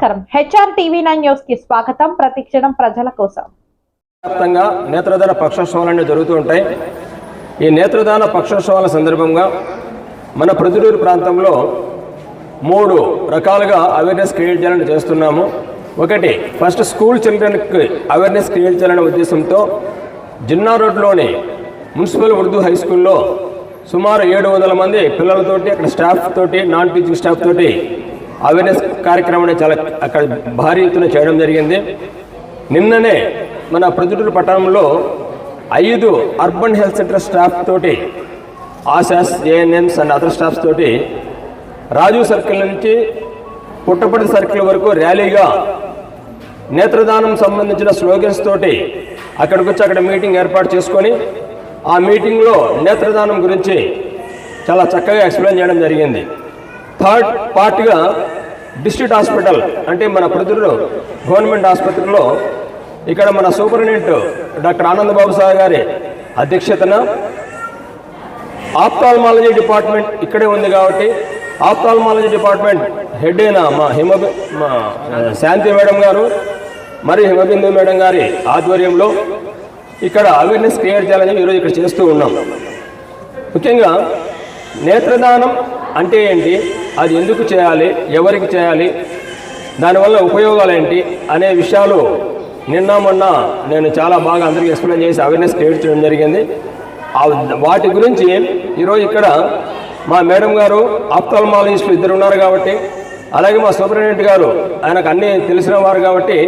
నమస్కారం. HR TV nine న్యూస్కి స్వాగతం. ప్రతిక్షణం ప్రజల కోసం. వ్యాప్తంగా నేత్రదాన పక్షోత్సవాలన్నీ జరుగుతూ ఉంటాయి. ఈ నేత్రదాన పక్షోత్సవాల సందర్భంగా మన ప్రతిరూరు ప్రాంతంలో మూడు రకాలుగా అవేర్నెస్ క్రియేట్ చేయాలని చేస్తున్నాము. ఒకటి ఫస్ట్ స్కూల్ చిల్డ్రన్కి అవేర్నెస్ క్రియేట్ చేయాలనే ఉద్దేశంతో జిన్నా రోడ్లోని మున్సిపల్ ఉర్దూ హై స్కూల్లో సుమారు ఏడు వందల మంది పిల్లలతోటి అక్కడ స్టాఫ్ తోటి నాన్ టీచింగ్ స్టాఫ్ తోటి అవేర్నెస్ కార్యక్రమాన్ని చాలా అక్కడ భారీ ఎత్తున చేయడం జరిగింది. నిన్ననే మన ప్రొద్దుటూరు పట్టణంలో ఐదు అర్బన్ హెల్త్ సెంటర్ స్టాఫ్ తోటి ASHAs ANMs and other staffs తోటి రాజు సర్కిల్ నుంచి పుట్టపర్తి సర్కిల్ వరకు ర్యాలీగా నేత్రదానం సంబంధించిన స్లోగన్స్ తోటి అక్కడికి వచ్చి అక్కడ మీటింగ్ ఏర్పాటు చేసుకొని ఆ మీటింగ్లో నేత్రదానం గురించి చాలా చక్కగా ఎక్స్ప్లెయిన్ చేయడం జరిగింది. థర్డ్ పార్ట్గా డిస్ట్రిక్ట్ హాస్పిటల్ అంటే మన ప్రొద్దుటూరు గవర్నమెంట్ ఆసుపత్రిలో ఇక్కడ మన సూపరింటెండెంట్ డాక్టర్ ఆనందబాబు సార్ గారి అధ్యక్షతన ఆప్తాల్మాలజీ డిపార్ట్మెంట్ ఇక్కడే ఉంది కాబట్టి ఆప్తాల్మాలజీ డిపార్ట్మెంట్ హెడ్ అయిన మా హిమ మా శాంతి మేడం గారు మరి హిమబిందు మేడం గారి ఆధ్వర్యంలో ఇక్కడ అవేర్నెస్ క్రియేట్ చేయాలని ఈరోజు ఇక్కడ చేస్తూ ఉన్నాం. ముఖ్యంగా నేత్రదానం అంటే ఏంటి? అది ఎందుకు చేయాలి? ఎవరికి చేయాలి? దానివల్ల ఉపయోగాలు ఏంటి? అనే విషయాలు నిన్న మొన్న నేను చాలా బాగా అందరికీ ఎక్స్ప్లెయిన్ చేసి అవేర్నెస్ క్రియేట్ చేయడం జరిగింది. వాటి గురించి ఈరోజు ఇక్కడ మా మేడం గారు ఆప్థాల్మాలజిస్టులు ఇద్దరు ఉన్నారు కాబట్టి అలాగే మా సూపరింటెండెంట్ గారు ఆయనకు అన్నీ తెలిసిన వారు కాబట్టి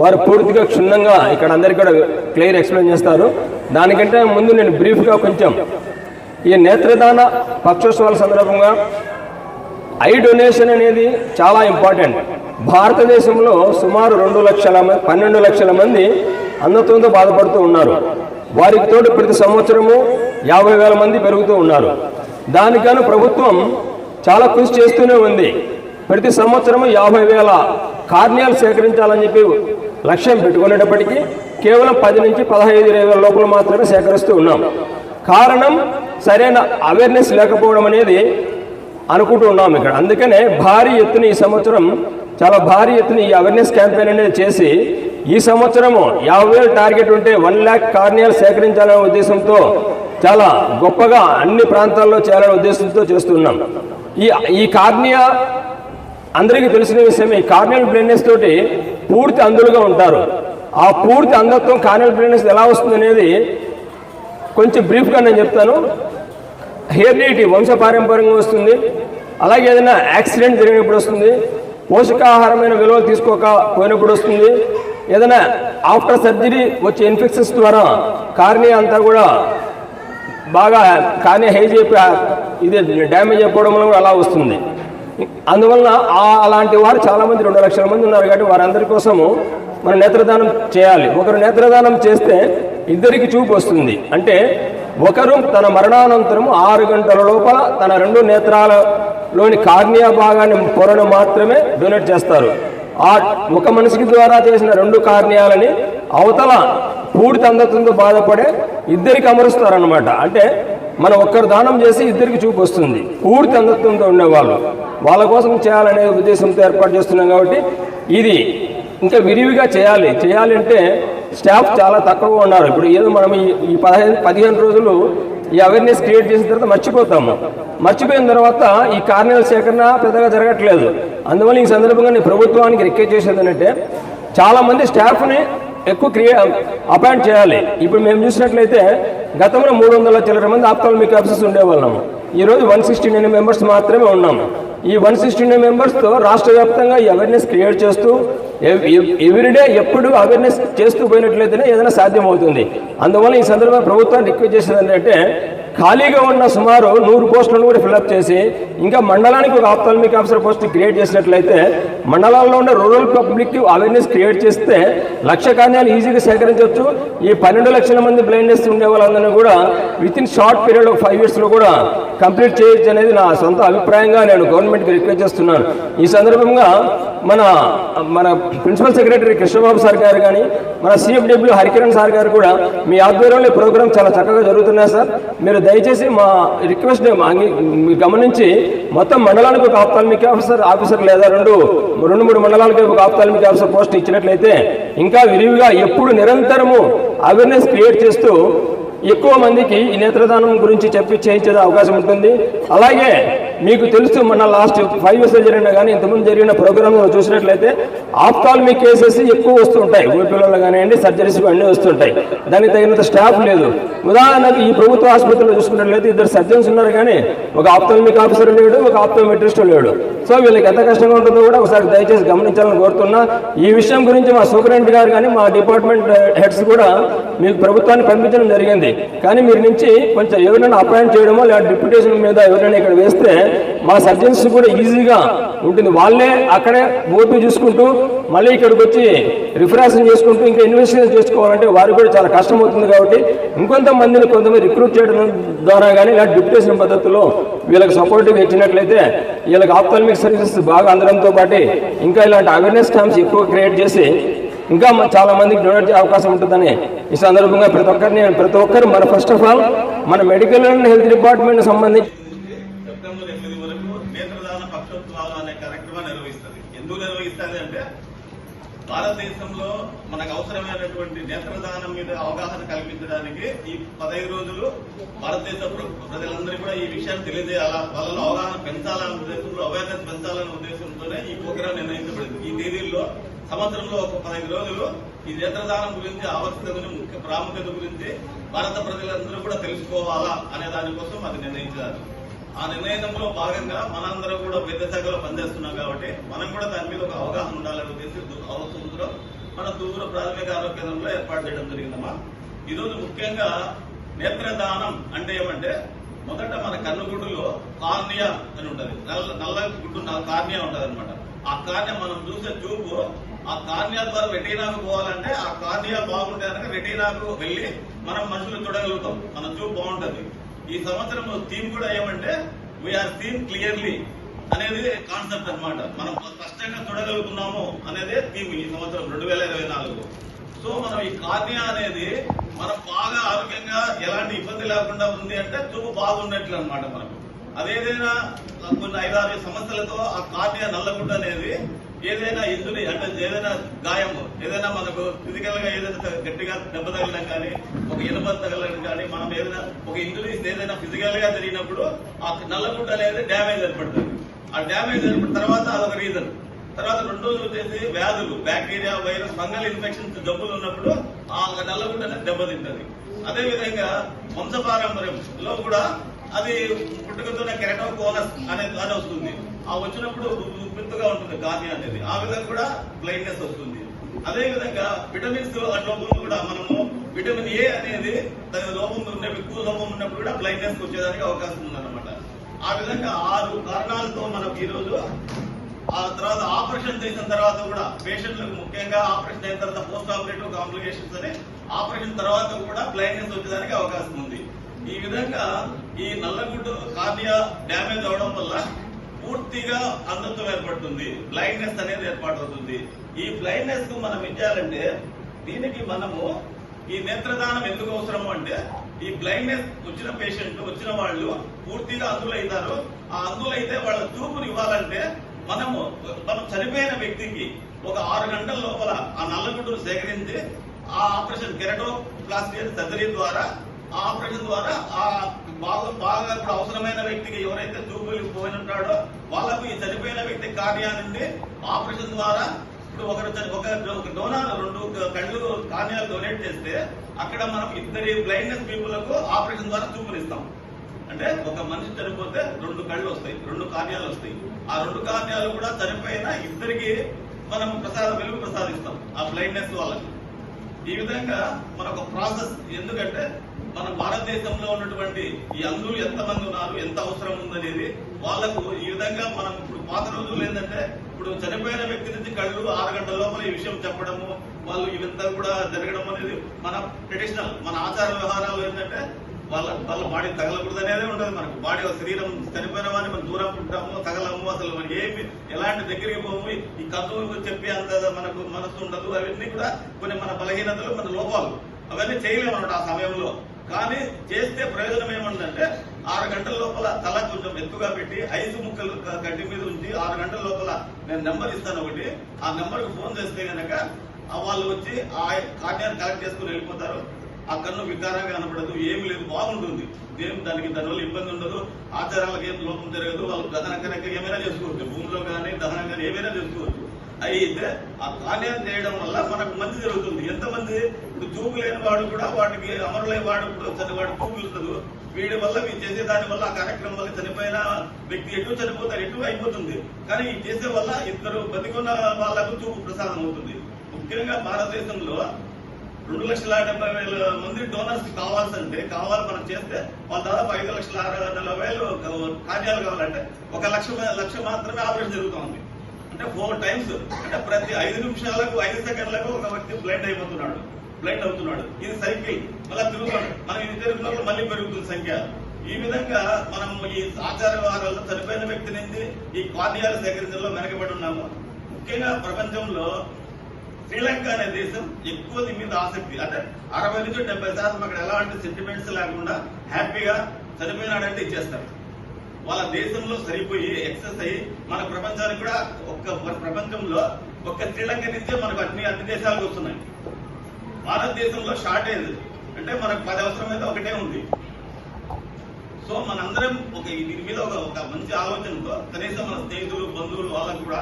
వారు పూర్తిగా క్షుణ్ణంగా ఇక్కడ అందరికీ కూడా క్లియర్ ఎక్స్ప్లెయిన్ చేస్తారు. దానికంటే ముందు నేను బ్రీఫ్గా కొంచెం ఈ నేత్రదాన పక్షోత్సవాల సందర్భంగా ఐ డొనేషన్ అనేది చాలా ఇంపార్టెంట్. భారతదేశంలో సుమారు రెండు లక్షల పన్నెండు లక్షల మంది అన్నత్వంతో బాధపడుతూ ఉన్నారు. వారికి తోడు ప్రతి సంవత్సరము యాభై వేల మంది పెరుగుతూ ఉన్నారు. దానికను ప్రభుత్వం చాలా కృషి చేస్తూనే ఉంది. ప్రతి సంవత్సరము యాభై వేల కార్నియాలు సేకరించాలని చెప్పి లక్ష్యం పెట్టుకునేటప్పటికీ కేవలం పది నుంచి పదహైదు ఇరవై వేల లోపల మాత్రమే సేకరిస్తూ ఉన్నాం. కారణం సరైన అవేర్నెస్ లేకపోవడం అనేది అనుకుంటూ ఉన్నాం ఇక్కడ. అందుకనే భారీ ఎత్తున ఈ సంవత్సరం చాలా భారీ ఎత్తున ఈ అవేర్నెస్ క్యాంపెయిన్ అనేది చేసి ఈ సంవత్సరము యాభై వేలు టార్గెట్ ఉంటే వన్ ల్యాక్ కార్నియాలు సేకరించాలనే ఉద్దేశంతో చాలా గొప్పగా అన్ని ప్రాంతాల్లో చేయాలనే ఉద్దేశంతో చేస్తున్నాం. ఈ ఈ కార్నియా అందరికీ తెలిసిన విషయం ఈ కార్నియల్ బ్లైండ్నెస్ తోటి పూర్తి అందులుగా ఉంటారు. ఆ పూర్తి అంధత్వం కార్నియల్ బ్లైండ్నెస్ ఎలా వస్తుంది అనేది కొంచెం బ్రీఫ్గా నేను చెప్తాను. హెరిడిటీ వంశపారంపర్యంగా వస్తుంది. అలాగే ఏదైనా యాక్సిడెంట్ జరిగినప్పుడు వస్తుంది. పోషకాహారమైన విలువలు తీసుకోకపోయినప్పుడు వస్తుంది. ఏదైనా ఆఫ్టర్ సర్జరీ వచ్చే ఇన్ఫెక్షన్స్ ద్వారా కార్ని అంతా కూడా బాగా కార్ని హేజ్ అయిపోయి ఇది డ్యామేజ్ అయిపోవడం వల్ల కూడా అలా వస్తుంది. అందువలన అలాంటి వారు చాలామంది రెండు లక్షల మంది ఉన్నారు కాబట్టి వారందరి కోసము మనం నేత్రదానం చేయాలి. ఒకరు నేత్రదానం చేస్తే ఇద్దరికి చూపు వస్తుంది. అంటే ఒకరు తన మరణానంతరం ఆరు గంటల లోపల తన రెండు నేత్రాలలోని కార్నియా భాగాన్ని పొరను మాత్రమే డొనేట్ చేస్తారు. ఆ ఒక మనిషికి ద్వారా చేసిన రెండు కార్నియాలని అవతల పూడి తందతంతో బాధపడే ఇద్దరికి అమరుస్తారనమాట అంటే మనం ఒక్కరు దానం చేసి ఇద్దరికి చూపు వస్తుంది. పూర్తి అంధత్వంతో ఉండేవాళ్ళు. వాళ్ళ కోసం చేయాలనే ఉద్దేశంతో ఏర్పాటు చేస్తున్నాం కాబట్టి ఇది ఇంకా విరివిగా చేయాలి. చేయాలి అంటే స్టాఫ్ చాలా తక్కువగా ఉన్నారు. ఇప్పుడు ఏదో మనం ఈ పదహైదు పదిహేను పదిహేను రోజులు ఈ అవేర్నెస్ క్రియేట్ చేసిన తర్వాత మర్చిపోతాము. మర్చిపోయిన తర్వాత ఈ కార్యాల సేకరణ పెద్దగా జరగట్లేదు. అందువల్ల ఈ సందర్భంగా నేను ప్రభుత్వానికి రిక్వెస్ట్ చేసేది ఏంటంటే చాలామంది స్టాఫ్ని ఎక్కువ క్రియే అపాయింట్ చేయాలి. ఇప్పుడు మేము చూసినట్లయితే గతంలో మూడు వందల చిల్లర మంది ఆప్తాలమిక్ ఆఫీసర్స్ ఉండేవాళ్ళము. ఈరోజు వన్ సిక్స్టీ నైన్ మెంబర్స్ మాత్రమే ఉన్నాము. ఈ వన్ సిక్స్టీ నైన్ మెంబర్స్తో రాష్ట్ర వ్యాప్తంగా ఈ అవేర్నెస్ క్రియేట్ చేస్తూ ఎవ్రీడే ఎప్పుడు అవేర్నెస్ చేస్తూ పోయినట్లయితేనే ఏదైనా సాధ్యమవుతుంది. అందువల్ల ఈ సందర్భంగా ప్రభుత్వాన్ని రిక్వెస్ట్ చేసేది ఏంటంటే ఖాళీగా ఉన్న సుమారు నూరు పోస్టులను కూడా ఫిల్అప్ చేసి ఇంకా మండలానికి ఒక ఆప్తాల్మిక్ ఆఫీసర్ పోస్ట్ క్రియేట్ చేసినట్లయితే మండలాల్లో ఉన్న రూరల్ పబ్లిక్ అవేర్నెస్ క్రియేట్ చేస్తే లక్ష కార్యాలు ఈజీగా సేకరించవచ్చు ఈ పన్నెండు లక్షల మంది బ్లైండ్నెస్ ఉండే వాళ్ళందరినీ కూడా within short period of five ఇయర్స్లో కూడా కంప్లీట్ చేయొచ్చు అనేది నా సొంత అభిప్రాయంగా నేను గవర్నమెంట్కి రిక్వెస్ట్ చేస్తున్నాను. ఈ సందర్భంగా మన మన ప్రిన్సిపల్ సెక్రటరీ కృష్ణబాబు సార్ గారు కానీ మన సిఎఫ్డబ్ల్యూ హరికిరణ్ సార్ గారు కూడా మీ ఆధ్వర్యంలో ప్రోగ్రామ్ చాలా చక్కగా జరుగుతున్నాయి సార్. మీరు దయచేసి మా రిక్వెస్ట్ మీరు గమనించి మొత్తం మండలానికి ఒక ఆప్తాల్మిక్ ఆఫీసర్ ఆఫీసర్ లేదా రెండు రెండు మూడు మండలాలకి ఒక ఆప్తాల్మిక్ ఆఫీసర్ పోస్ట్ ఇచ్చినట్లయితే ఇంకా విరివిగా ఎప్పుడు నిరంతరము అవేర్నెస్ క్రియేట్ చేస్తూ ఎక్కువ మందికి ఈ నేత్రదానం గురించి చెప్పి చేయించే అవకాశం ఉంటుంది. అలాగే మీకు తెలుసు మన లాస్ట్ ఫైవ్ ఇయర్స్ జరిగిన కానీ ఇంతకుముందు జరిగిన ప్రోగ్రామ్ చూసినట్లయితే ఆప్తాల్మిక్ కేసెస్ ఎక్కువ వస్తుంటాయి ఊపిలలో కానివ్వండి సర్జరీస్ అన్నీ వస్తుంటాయి దానికి తగినంత స్టాఫ్ లేదు. ఉదాహరణకు ఈ ప్రభుత్వ ఆసుపత్రిలో చూసుకున్నట్లయితే ఇద్దరు సర్జన్స్ ఉన్నారు కానీ ఒక ఆప్తాల్మిక్ ఆఫీసర్ లేడు ఒక ఆప్తోమెట్రిస్ట్ లేడు. సో వీళ్ళకి ఎంత కష్టంగా ఉంటుందో కూడా ఒకసారి దయచేసి గమనించాలని కోరుతున్నా. ఈ విషయం గురించి మా సూపరింటెండెంట్ గారు కానీ మా డిపార్ట్మెంట్ హెడ్స్ కూడా మీకు ప్రభుత్వాన్ని పంపించడం జరిగింది. కానీ మీరు నుంచి కొంచెం ఎవరైనా అపాయింట్ చేయడమో లేదా డిప్యూటేషన్ మీద ఎవరైనా ఇక్కడ వేస్తే మా సర్జన్స్ కూడా ఈజీగా ఉంటుంది. వాళ్ళే అక్కడే ఓపీ చూసుకుంటూ మళ్ళీ ఇక్కడికి వచ్చి రిఫరెన్షన్ చేసుకుంటూ ఇంకా ఇన్వెస్టిగేషన్ చేసుకోవాలంటే వారికి కూడా చాలా కష్టం అవుతుంది కాబట్టి ఇంకొంతమందిని కొంతమంది రిక్రూట్ చేయడం ద్వారా కానీ లేదా డిప్యూటేషన్ పద్ధతిలో వీళ్ళకి సపోర్టివ్ ఇచ్చినట్లయితే వీళ్ళకి ఆప్తాల్మిక్ సర్వీసెస్ బాగా అందడంతో పాటు ఇంకా ఇలాంటి అవేర్నెస్ క్యాంప్స్ ఎక్కువ క్రియేట్ చేసి ఇంకా చాలా మందికి డొనేట్ చేసే అవకాశం ఉంటుందని ఈ సందర్భంగా ప్రతి ఒక్కరిని ప్రతి ఒక్కరు మన ఫస్ట్ ఆఫ్ ఆల్ మన మెడికల్ అండ్ హెల్త్ డిపార్ట్మెంట్ సంబంధించి సెప్టెంబర్ ఎనిమిది వరకు నేత్రదాన పక్షోత్సవాలు అనే కార్యక్రమాన్ని నిర్వహిస్తుంది ఎందుకు నిర్వహిస్తుంది అంటే భారతదేశంలో మనకు అవసరమైనటువంటి నేత్రదానం మీద అవగాహన కల్పించడానికి ఈ పదహైదు రోజులు భారతదేశ ప్రజలందరూ ప్రజలందరికీ కూడా ఈ విషయాన్ని తెలియజేయాలా? వాళ్ళలో అవగాహన పెంచాలనే ఉద్దేశంలో అవేర్నెస్ పెంచాలనే ఉద్దేశంతోనే ఈ ప్రోగ్రాం నిర్ణయించబడింది. ఈ తేదీల్లో సంవత్సరంలో ఒక పదహైదు రోజులు ఈ నేత్రదానం గురించి ఆవశ్యకతను ముఖ్య ప్రాముఖ్యత గురించి భారత ప్రజలందరూ కూడా తెలుసుకోవాలా అనే దానికోసం అది నిర్ణయించారు. ఆ నిర్ణయంలో భాగంగా మనందరం కూడా పెద్ద శాఖలో పనిచేస్తున్నాం కాబట్టి మనం కూడా దాని మీద ఒక అవగాహన ఉండాలని ఉద్దేశం అవసరంలో మన దూర ప్రాథమిక ఆరోగ్య కేంద్రంలో ఏర్పాటు చేయడం జరిగిందమ్మా. ఈరోజు ముఖ్యంగా నేత్రదానం అంటే ఏమంటే మొదట మన కన్నుగుడ్డులో కార్నియా అని ఉంటది. నల్ల నల్ల గుడ్డు కార్నియా ఉంటది అనమాట ఆ కార్నియా మనం చూసే చూపు ఆ కార్నియా ద్వారా రెటీనాకు పోవాలంటే ఆ కార్నియా బాగుంటే కనుక రెటీనాకు వెళ్ళి మనం మనుషులు చూడగలుగుతాం. మన చూపు బాగుంటది. ఈ సంవత్సరం థీమ్ కూడా ఏమంటే వీఆర్ థీమ్ క్లియర్లీ అనేది కాన్సెప్ట్ అనమాట మనం స్పష్టంగా చూడగలుగుతున్నాము అనేది థీమ్ ఈ సంవత్సరం రెండు వేల ఇరవై నాలుగు సో మనం ఈ కార్నియా అనేది మనం బాగా ఆరోగ్యంగా ఎలాంటి ఇబ్బంది లేకుండా ఉంది అంటే చూపు బాగున్నట్లు అనమాట మనకు. అదేదైనా కొన్ని ఐదారు సమస్యలతో ఆ కార్నియా నల్లగుడ్డ అనేది ఏదైనా ఇంజురీ అంటే ఏదైనా గాయము ఏదైనా మనకు ఫిజికల్గా ఏదైనా గట్టిగా దెబ్బ తగలడం కానీ ఒక ఇనుప తగలడం కానీ మనం ఏదైనా ఒక ఇంజురీస్ ఏదైనా ఫిజికల్గా జరిగినప్పుడు ఆ నల్లగుడ్డ అనేది డ్యామేజ్ ఏర్పడుతుంది. ఆ డ్యామేజ్ ఏర్పడిన తర్వాత అదొక రీజన్ తర్వాత రెండోది వచ్చేసి వ్యాధులు బ్యాక్టీరియా వైరస్ ఫంగల్ ఇన్ఫెక్షన్స్ జబ్బులు ఉన్నప్పుడు ఆ నల్లగుడ్డ అనేది దెబ్బతింటది. అదేవిధంగా వంశపారంపర్యంలో కూడా అది పుట్టుకతోనే కెరటోకోనస్ అనేది అని వస్తుంది. ఆ వచ్చినప్పుడు ఉబ్బెత్తుగా ఉంటుంది కానీ అనేది. ఆ విధంగా కూడా బ్లైండ్నెస్ వస్తుంది. అదే విధంగా విటమిన్స్ లోపం కూడా మనము విటమిన్ ఏ అనేది దాని లోపం ఉన్న ఎక్కువ లోపం ఉన్నప్పుడు కూడా బ్లైండ్నెస్ వచ్చేదానికి అవకాశం ఉందన్నమాట. ఆ విధంగా ఆరు కారణాలతో మనకు ఈరోజు ఆ తర్వాత ఆపరేషన్ చేసిన తర్వాత కూడా పేషెంట్లకు ముఖ్యంగా ఆపరేషన్ అయిన తర్వాత పోస్ట్ ఆపరేటివ్ కాంప్లికేషన్స్ అని ఆపరేషన్ తర్వాత కూడా బ్లైండ్నెస్ వచ్చేదానికి అవకాశం ఉంది. ఈ విధంగా ఈ నల్లగుడ్డ కార్నియా డ్యామేజ్ అవడం వల్ల పూర్తిగా అంధత్వం ఏర్పడుతుంది. బ్లైండ్నెస్ అనేది ఏర్పాటవుతుంది. ఈ బ్లైండ్నెస్కు మనం ఏం చేయాలంటే దీనికి మనము ఈ నేత్రదానం ఎందుకు అవసరము అంటే ఈ బ్లైండ్నెస్ వచ్చిన పేషెంట్ వచ్చిన వాళ్ళు పూర్తిగా అందులైతారు. ఆ అందులైతే వాళ్ళ చూపును ఇవ్వాలంటే మనము మనం చనిపోయిన వ్యక్తికి ఒక ఆరు గంటల లోపల ఆ నల్లగుడ్డును సేకరించి ఆ ఆపరేషన్ కెరటో ప్లాస్టిక్ సర్జరీ ద్వారా ఆపరేషన్ ద్వారా ఆ బాగా బాగా ఇప్పుడు అవసరమైన వ్యక్తికి ఎవరైతే చూపులు పోయి ఉంటాడో వాళ్ళకు ఈ చనిపోయిన వ్యక్తి కార్నియా ఆపరేషన్ ద్వారా ఇప్పుడు ఒకరు ఒక డోనార్ రెండు కళ్ళు కార్నియాలు డొనేట్ చేస్తే అక్కడ మనం ఇద్దరి బ్లైండ్నెస్ పీపుల్కు ఆపరేషన్ ద్వారా చూపునిస్తాం అంటే ఒక మనిషి చనిపోతే రెండు కళ్ళు వస్తాయి రెండు కార్యాలు వస్తాయి. ఆ రెండు కార్యాలు కూడా చనిపోయిన ఇద్దరికి మనం ప్రసాద వెలుగు ప్రసాదిస్తాం ఆ బ్లైండ్నెస్ వాళ్ళకి. ఈ విధంగా మనకు ప్రాసెస్ ఎందుకంటే మన భారతదేశంలో ఉన్నటువంటి ఈ అందరూ ఎంతమంది ఉన్నారు ఎంత అవసరం ఉందనేది వాళ్ళకు ఈ విధంగా మనం ఇప్పుడు పాత రోజులు ఏంటంటే ఇప్పుడు చనిపోయిన వ్యక్తి నుంచి కళ్ళు ఆరు గంటల లోపల ఈ విషయం చెప్పడము వాళ్ళు ఇవంతా కూడా జరగడం అనేది మన ట్రెడిషనల్ మన ఆచార వ్యవహారాలు ఏంటంటే వాళ్ళ వాళ్ళ బాడీ తగలకూడదు అనేది ఉంటుంది మనకు. బాడీ శరీరం చనిపోయిన వాడిని మనం దూరం ఉంటాము తగలము అసలు మనకి ఏమి ఎలాంటి దగ్గరికి పోము ఈ కథలు చెప్పి అంత మనకు మనసు ఉండదు అవన్నీ కూడా కొన్ని మన బలహీనతలు మన లోపాలు. అవన్నీ చేయలేము అన్నమాట ఆ సమయంలో. కానీ చేస్తే ప్రయోజనం ఏముందంటే ఆరు గంటల లోపల తల కొంచెం ఎత్తుగా పెట్టి ఐదు ముక్కలు గడ్డి మీద ఉంచి ఆరు గంటల లోపల నేను నెంబర్ ఇస్తాను ఒకటి. ఆ నెంబర్ ఫోన్ చేస్తే గనక వాళ్ళు వచ్చి ఆ కార్డ్యాన్ని కలెక్ట్ చేసుకుని వెళ్ళిపోతారు. ఆ కన్ను వికారంగా కనపడదు ఏమి లేదు బాగుంటుంది. ఏం దానికి దానివల్ల ఇబ్బంది ఉండదు. ఆచారాలకు ఏం లోపం జరగదు. వాళ్ళు దహన కనుక ఏమైనా చేసుకోవచ్చు. భూమిలో కానీ దహనం కానీ ఏమైనా చేసుకోవచ్చు. అయితే ఆ కార్యాన్ని చేయడం వల్ల మనకు మంచి జరుగుతుంది. ఎంతమంది ఇప్పుడు చూపు లేని వాడు కూడా వాటికి అమరులైన వాడు ఇప్పుడు చనివాడు చూపు వీడి వల్ల వీడు చేసే దాని వల్ల ఆ కార్యక్రమం వల్ల చనిపోయిన వ్యక్తి ఎటు చనిపోతారు ఎటు అయిపోతుంది. కానీ ఈ చేసే వల్ల ఇద్దరు బతికున్న వాళ్ళకు చూపు ప్రసాదం అవుతుంది. ముఖ్యంగా భారతదేశంలో రెండు లక్షల డెబ్బై వేల మంది డోనర్స్ కావాల్సింటే కావాలి మనం చేస్తే వాళ్ళ దాదాపు ఐదు లక్షల అరవై నలభై వేలు కార్యాలు కావాలంటే ఒక లక్ష లక్ష మాత్రమే ఆపరేషన్ జరుగుతుంది అంటే ఫోర్ టైమ్స్ అంటే ప్రతి ఐదు నిమిషాలకు ఐదు సెకండ్లకు ఒక వ్యక్తి బ్లైండ్ అయిపోతున్నాడు. బ్లైండ్ అవుతున్నాడు. ఇది సైకిల్ మళ్ళీ తిరుగుతాడు. మనం ఇది తిరుగుతున్నప్పుడు మళ్ళీ పెరుగుతుంది సంఖ్య. ఈ విధంగా మనం ఈ ఆచార వ్యవహారాల్లో చనిపోయిన వ్యక్తి నుంచి ఈ కార్యాలు సేకరించడంలో వెనకబడి ఉన్నాము. ముఖ్యంగా ప్రపంచంలో శ్రీలంక అనే దేశం ఎక్కువ దీని మీద ఆసక్తి. అంటే అరవై నుంచి డెబ్బై శాతం అక్కడ ఎలాంటి సెంటిమెంట్స్ లేకుండా హ్యాపీగా చనిపోయినాడంటే ఇచ్చేస్తారు. వాళ్ళ దేశంలో సరిపోయి ఎక్సెస్ అయ్యి మన ప్రపంచానికి కూడా ఒక్క ప్రపంచంలో ఒక్క శ్రీలంక నుంచే మనకు అన్ని అన్ని దేశాలకు వస్తున్నాయి. భారతదేశంలో షార్టేజ్ అంటే మనకు పది అవసరమైతే ఒకటే ఉంది. సో మనందరం ఒక దీని మీద ఒక ఒక మంచి ఆలోచనతో కనీసం మన స్నేహితులు బంధువులు వాళ్ళకు కూడా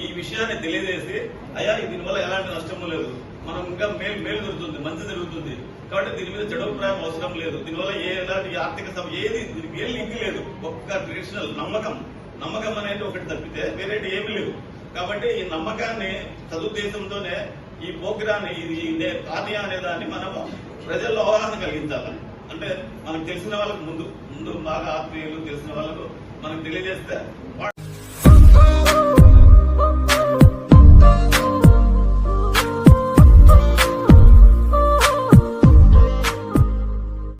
ఈ విషయాన్ని తెలియజేసి అయ్యా దీనివల్ల ఎలాంటి నష్టము లేదు. మనం ఇంకా మేలు మేలు జరుగుతుంది మంచి జరుగుతుంది. కాబట్టి దీని మీద చెడు అవసరం లేదు. దీనివల్ల ఏ ఎలాంటి ఆర్థిక సభ ఏది దీనికి ఏం లింక్ లేదు. ఒక్క ట్రెడిషనల్ నమ్మకం నమ్మకం అనేది ఒకటి తప్పితే వేరేటి ఏమీ లేవు. కాబట్టి ఈ నమ్మకాన్ని సదుద్దేశంతోనే ఈ ప్రోగ్రాన్ని ఇది ఇదే కార్య అనే దాన్ని మనము ప్రజల్లో అవగాహన కలిగించాలి. అంటే మనకు తెలిసిన వాళ్ళకు ముందు ముందు బాగా ఆత్మీయులు తెలిసిన వాళ్ళకు మనకు తెలియజేస్తే